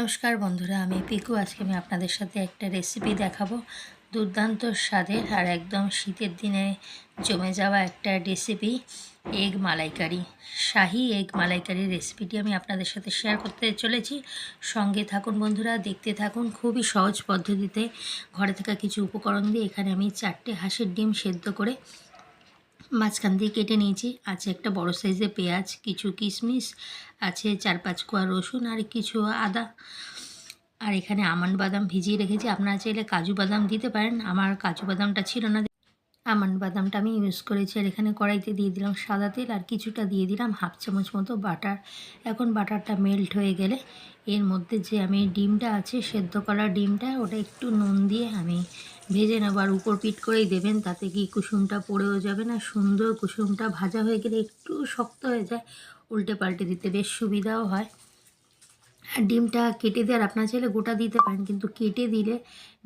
নমস্কার বন্ধুরা, আমি পিকু। আজকে আমি আপনাদের সাথে একটা রেসিপি দেখাবো। দুর্দান্ত স্বাদের আর একদম শীতের দিনে জমে যাওয়া একটা রেসিপি এগ মালাইকারি। শাহি এগ মালাইকারি রেসিপিটি আমি আপনাদের সাথে শেয়ার করতে চলেছি। সঙ্গে থাকুন বন্ধুরা, দেখতে থাকুন খুবই সহজ পদ্ধতিতে। ঘরে থাকা কিছু উপকরণ দিয়ে এখানে আমি চারটে হাঁসের ডিম সেদ্ধ করে মাঝখান দিয়ে কেটে নিয়েছি। আছে একটা বড় সাইজের পেঁয়াজ, কিছু কিশমিশ, আছে চার পাঁচ কোয়া রসুন আর কিছু আদা। আর এখানে আমন্ড বাদাম ভিজিয়ে রেখেছি। আপনারা চাইলে কাজু বাদাম দিতে পারেন। আমার কাজু বাদামটা ছিল না। আমন্ড বাদামটা আমি ইউজ করেছি আর এখানে কড়াইতে দিয়ে দিলাম সাদা তেল আর কিছুটা দিয়ে দিলাম হাফ চামচ মতো বাটার। এখন বাটারটা মেল্ট হয়ে গেলে এর মধ্যে যে আমি ডিমটা আছে, সেদ্ধ করা ডিমটা, ওটা একটু নুন দিয়ে আমি ভেজে নেব আর উপর পিট করেই দেবেন, তাতে কি কুসুমটা পড়েও যাবে না? সুন্দর কুসুমটা ভাজা হয়ে গেলে একটু শক্ত হয়ে যায়, উল্টে পাল্টে দিতে বেশ সুবিধাও হয়। আর ডিমটা কেটে দেওয়ার, আপনার চাইলে গোটা দিতে পারেন, কিন্তু কেটে দিলে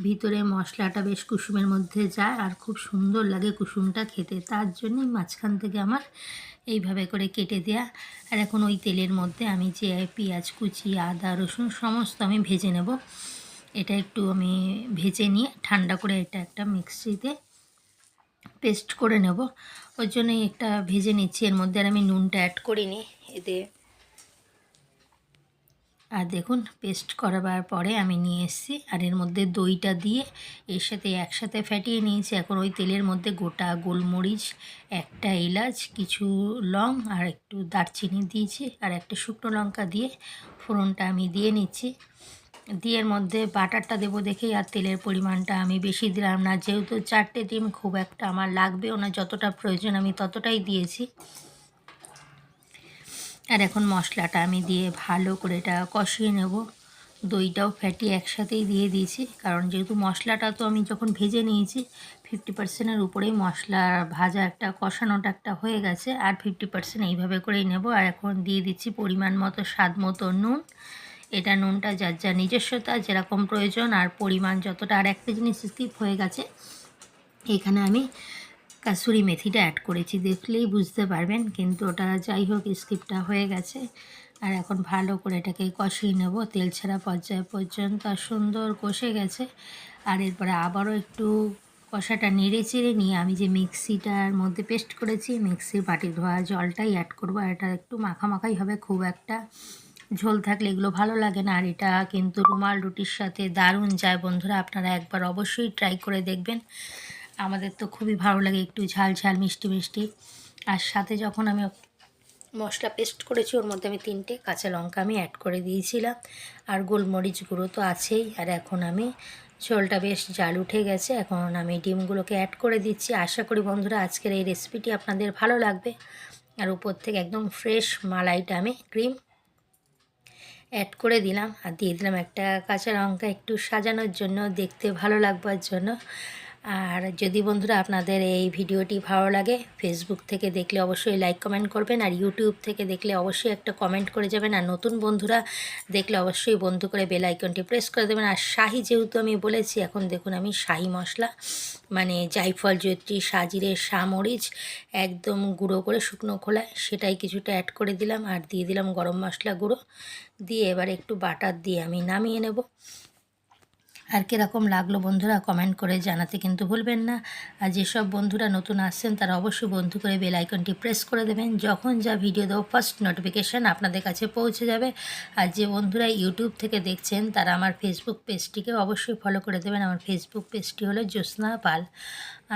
ভিতরে মশলাটা বেশ কুসুমের মধ্যে যায় আর খুব সুন্দর লাগে কুসুমটা খেতে। তার জন্যই মাঝখান থেকে আমার এইভাবে করে কেটে দেয়া। আর এখন ওই তেলের মধ্যে আমি যে পেঁয়াজ কুচি, আদা, রসুন, সমস্ত আমি ভেজে নেব। এটা একটু আমি ভেজে নিয়ে ঠান্ডা করে এটা একটা মিক্সিতে পেস্ট করে নেব। ওর জন্যই একটা ভেজে নিচ্ছি। এর মধ্যে আর আমি নুনটা অ্যাড করিনি। এতে আর দেখুন, পেস্ট করাবার পরে আমি নিয়ে এসেছি। আর এর মধ্যে দইটা দিয়ে এর সাথে একসাথে ফ্যাটিয়ে নিয়েছি। এখন ওই তেলের মধ্যে গোটা গোলমরিচ, একটা এলাচ, কিছু লং আর একটু দারচিনি দিয়েছি। আর একটা শুকনো লঙ্কা দিয়ে ফোড়নটা আমি দিয়ে নিচ্ছি। দিয়ে মধ্যে বাটারটা দেবো দেখেই আর তেলের পরিমাণটা আমি বেশি দিলাম না। যেহেতু চারটে ডিম খুব একটা আমার লাগবেও না, যতটা প্রয়োজন আমি ততটাই দিয়েছি। আর এখন মশলাটা আমি দিয়ে ভালো করে এটা কষিয়ে নেব। দইটাও ফ্যাটি একসাথেই দিয়ে দিয়েছি, কারণ যেহেতু মশলাটা তো আমি যখন ভেজে নিয়েছি ফিফটি পার্সেন্টের উপরেই মশলা ভাজা একটা, কষানোটা একটা হয়ে গেছে। আর ফিফটি পার্সেন্ট এইভাবে করেই নেব। আর এখন দিয়ে দিচ্ছি পরিমাণ মতো, স্বাদ মতো নুন। এটা নুনটা যার যা নিজস্বতা, যেরকম প্রয়োজন আর পরিমাণ যতটা। আর একটা জিনিস স্কিপ হয়ে গেছে, এখানে আমি কাসুরি মেথিটা অ্যাড করেছি। দেখলেই বুঝতে পারবেন, কিন্তু ওটা যাই হোক স্কিপটা হয়ে গেছে। আর এখন ভালো করে এটাকে কষিয়ে নেব। তেল ছাড়া পর্যায় পর্যন্ত আর সুন্দর কষে গেছে। আর এরপরে আবারও একটু কষাটা নেড়ে চেড়ে নিয়ে আমি যে মিক্সিটার মধ্যে পেস্ট করেছি, মিক্সির বাটি ধোয়া জলটাই অ্যাড করব। আর এটা একটু মাখামাখাই হবে খুব একটা। ঝোল থাকলে এগুলো ভালো লাগে না। আর এটা কিন্তু রুমাল রুটির সাথে দারুণ যায় বন্ধুরা। আপনারা একবার অবশ্যই ট্রাই করে দেখবেন। আমাদের তো খুবই ভালো লাগে একটু ঝাল ঝাল, মিষ্টি মিষ্টি। আর সাথে যখন আমি মশলা পেস্ট করেছি, ওর মধ্যে আমি তিনটে কাঁচা লঙ্কা আমি অ্যাড করে দিয়েছিলাম। আর গোলমরিচ গুঁড়ো তো আছেই। আর এখন আমি ঝোলটা বেশ জাল উঠে গেছে। এখন আমি ডিমগুলোকে অ্যাড করে দিচ্ছি। আশা করি বন্ধুরা আজকের এই রেসিপিটি আপনাদের ভালো লাগবে। আর উপর থেকে একদম ফ্রেশ মালাইটা আমি ক্রিম অ্যাড করে দিলাম। আর দিয়ে দিলাম একটা কাঁচা লঙ্কা একটু সাজানোর জন্য, দেখতে ভালো লাগবার জন্য। আর যদি বন্ধুরা আপনাদের এই ভিডিওটি ভালো লাগে ফেসবুক থেকে দেখলে অবশ্যই লাইক কমেন্ট করবেন আর ইউটিউব থেকে দেখলে অবশ্যই একটা কমেন্ট করে যাবেন। আর নতুন বন্ধুরা দেখলে অবশ্যই বন্ধু করে বেল আইকনটি প্রেস করে দেবেন। আর শাহি যেহেতু আমি বলেছি, এখন দেখুন আমি শাহি মশলা মানে জাইফল জৈত্রী সাজিরে সামরিচ একদম গুঁড়ো করে শুকনো খোলায় সেটাই কিছুটা অ্যাড করে দিলাম। আর দিয়ে দিলাম গরম মশলা গুঁড়ো। দিয়ে এবার একটু বাটার দিয়ে আমি নামিয়ে নেব। আর কীরকম লাগল বন্ধুরা কমেন্ট করে জানাতে কিন্তু ভুলবেন না। আর যেসব বন্ধুরা নতুন আসছেন, তারা অবশ্যই বন্ধু করে বেল আইকনটি প্রেস করে দেবেন। যখন যা ভিডিও দেবো ফার্স্ট নোটিফিকেশান আপনাদের কাছে পৌঁছে যাবে। আর যে বন্ধুরা ইউটিউব থেকে দেখছেন, তারা আমার ফেসবুক পেজটিকে অবশ্যই ফলো করে দেবেন। আমার ফেসবুক পেজটি হলো জ্যোৎস্না পাল।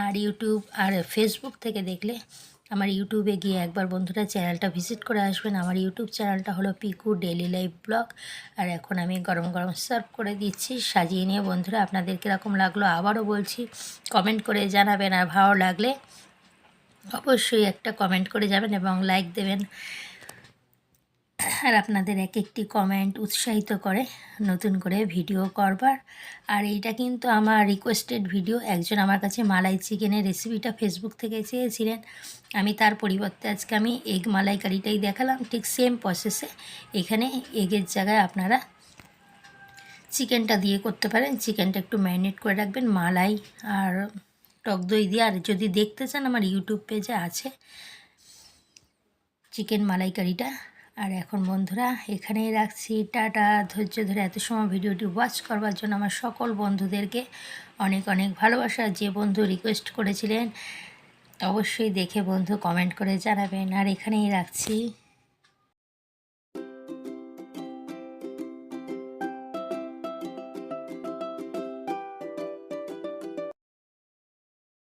আর ইউটিউব আর ফেসবুক থেকে দেখলে আমার ইউটিউবে গিয়ে একবার বন্ধুরা চ্যানেলটা ভিজিট করে আসবেন। আমার ইউটিউব চ্যানেলটা হলো পিকু ডেলি লাইফ ব্লগ। আর এখন আমি গরম গরম সার্ভ করে দিচ্ছি। সাজিয়ে নিয়ে বন্ধুরা আপনাদের কীরকম লাগল আবারও বলছি কমেন্ট করে জানাবেন। আর ভালো লাগলে অবশ্যই একটা কমেন্ট করে যাবেন এবং লাইক দেবেন। আর আপনাদের এক একটি কমেন্ট উৎসাহিত করে নতুন করে ভিডিও করবার। আর এইটা কিন্তু আমার রিকোয়েস্টেড ভিডিও একজন আমার কাছে মালাই চিকেনের রেসিপিটা ফেসবুক থেকে চেয়েছিলেন। আমি তার পরিবর্তে আজকে আমি এগ মালাই কারিটাই দেখালাম। ঠিক সেম প্রসেসে এখানে এগের জায়গায় আপনারা চিকেনটা দিয়ে করতে পারেন। চিকেনটা একটু ম্যারিনেট করে রাখবেন। মালাই আর টক দই দিয়ে। আর যদি দেখতে চান, আমার ইউটিউব পেজে আছে। চিকেন মালাইকারিটা। আর এখন বন্ধুরা, এখানেই রাখছি। টাটা, ধৈর্য ধরে এত সময় ভিডিওটি ওয়াচ করবার জন্য আমার সকল বন্ধুদেরকে অনেক অনেক ভালোবাসা। যে বন্ধু রিকোয়েস্ট করেছিলেন, অবশ্যই দেখে বন্ধু কমেন্ট করে জানাবেন। আর এখানেই রাখছি।